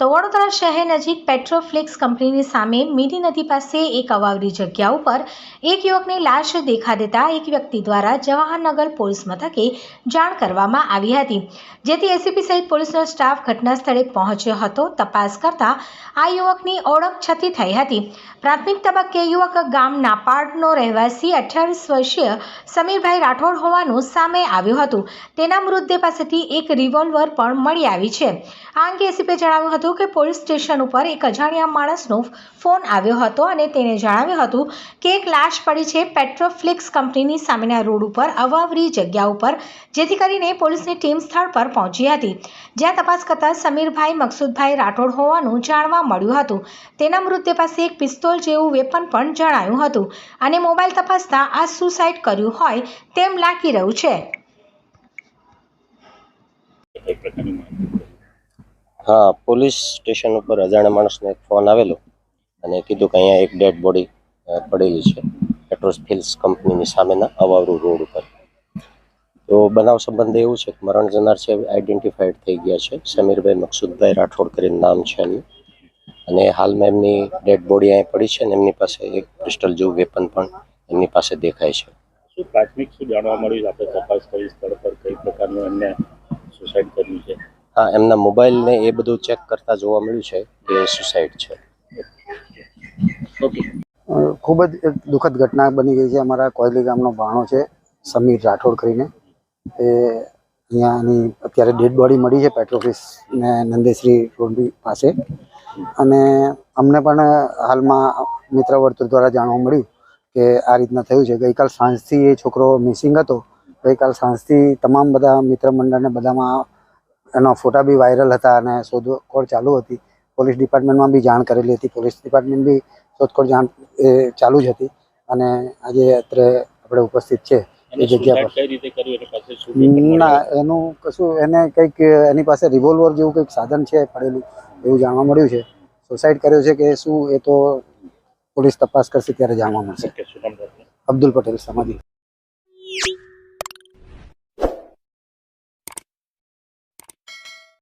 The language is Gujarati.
તો વડોદરા શહેર નજીક પેટ્રોફ્લિક્સ કંપનીની સામે મીની નદી પાસે એક અવાવરી જગ્યા ઉપર એક યુવકની લાશ દેખા દેતા એક વ્યક્તિ દ્વારા જવાહરનગર પોલીસ મથકે જાણ કરવામાં આવી હતી. જેથી એસીપી સહિત પોલીસનો સ્ટાફ ઘટના સ્થળે પહોંચ્યો હતો. તપાસ કરતા આ યુવકની ઓળખ છતી થઈ હતી. પ્રાથમિક તબક્કે યુવક ગામ નાપાડનો રહેવાસી અઠ્યાવીસ વર્ષીય સમીરભાઈ રાઠોડ હોવાનું સામે આવ્યું હતું. તેના મૃતદેહ પાસેથી એક રિવોલ્વર પણ મળી આવી છે. આ અંગે એસીપીએ જણાવ્યું હતું કે પોલીસ સ્ટેશન ઉપર એક અજાણ્યા માણસનો ફોન આવ્યો હતો અને તેણે જણાવ્યું હતું કે એક લાશ પડી છે પેટ્રોફ્લિક્સ કંપનીની સામેના રોડ ઉપર, અવાવરી જગ્યા ઉપર, જેથી કરીને પોલીસની ટીમ સ્થળ પર પહોંચી હતી. જ્યાં તપાસ કરતા સમીરભાઈ, મકસુદભાઈ રાઠોડ હોવાનું જાણવા મળ્યું હતું. તેના મૃતદેહ પાસે એક પિસ્તોલ જેવું વેપન પણ જણાયું હતું અને મોબાઈલ તપાસતા આ સુસાઇડ કર્યું હોય તેમ લાગી રહ્યું છે. હા, પોલીસ સ્ટેશન ઉપર અજાણ્યા માણસને એક ફોન આવેલો અને કીધું કે અહીંયા એક ડેડ બોડી પડેલી છે પેટ્રોફિલ્સ કંપનીની સામેના અવાવરુ રોડ ઉપર. તો બનાવ સંબંધે એવું છે કે મરણ જનાર છે આઈડેન્ટિફાઈડ થઈ ગયા છે. સમીરભાઈ મકસુદભાઈ રાઠોડ કરીને નામ છે એમનું. અને હાલમાં એમની ડેડ બોડી અહીંયા પડી છે અને એમની પાસે એક પિસ્ટલ જેવું વેપન પણ એમની પાસે દેખાય છે. શું પ્રાથમિક શું જાણવા મળ્યું આપણે તપાસ કરી સ્થળ પર કઈ પ્રકારનું એમને સુસાઇડ કર્યું છે? હા એમના મોબાઈલ ને એ બધું ચેક કરતા જોવા મળ્યું છે, કે સુસાઇડ છે. ખૂબ જ દુઃખદ ઘટના બની ગઈ છે અમારા કોયલી ગામનો ભાણો છે, સમીર રાઠોડ કરીને. એ અહીંયાની અત્યારે ડેડ બોડી મળી છે પેટ્રોફિસ ને નંદેશ્રી રોડની પાસે. અને અમને પણ હાલમાં મિત્ર વર્તુળ દ્વારા જાણવા મળ્યું કે આ રીતના થયું છે. ગઈકાલ સાંજથી એ છોકરો મિસિંગ હતો. ગઈકાલ સાંજથી તમામ બધા મિત્ર મંડળને બધામાં એના ફોટા બી વાયરલ હતા અને શોધખોળ ચાલુ હતી. પોલીસ ડિપાર્ટમેન્ટમાં બી જાણ કરેલી હતી. પોલીસ ડિપાર્ટમેન્ટ બી શોધખોળ જાણ એ ચાલુ જ હતી અને આજે અત્રે આપણે ઉપસ્થિત છે એ જગ્યા પર. ના એનું કશું એને કંઈક એની પાસે રિવોલ્વર જેવું કંઈક સાધન છે પડેલું એવું જાણવા મળ્યું છે. સુસાઇડ કર્યો છે કે શું એ તો પોલીસ તપાસ કરશે ત્યારે જાણવા મળશે? અબ્દુલ પટેલ સમાધિ.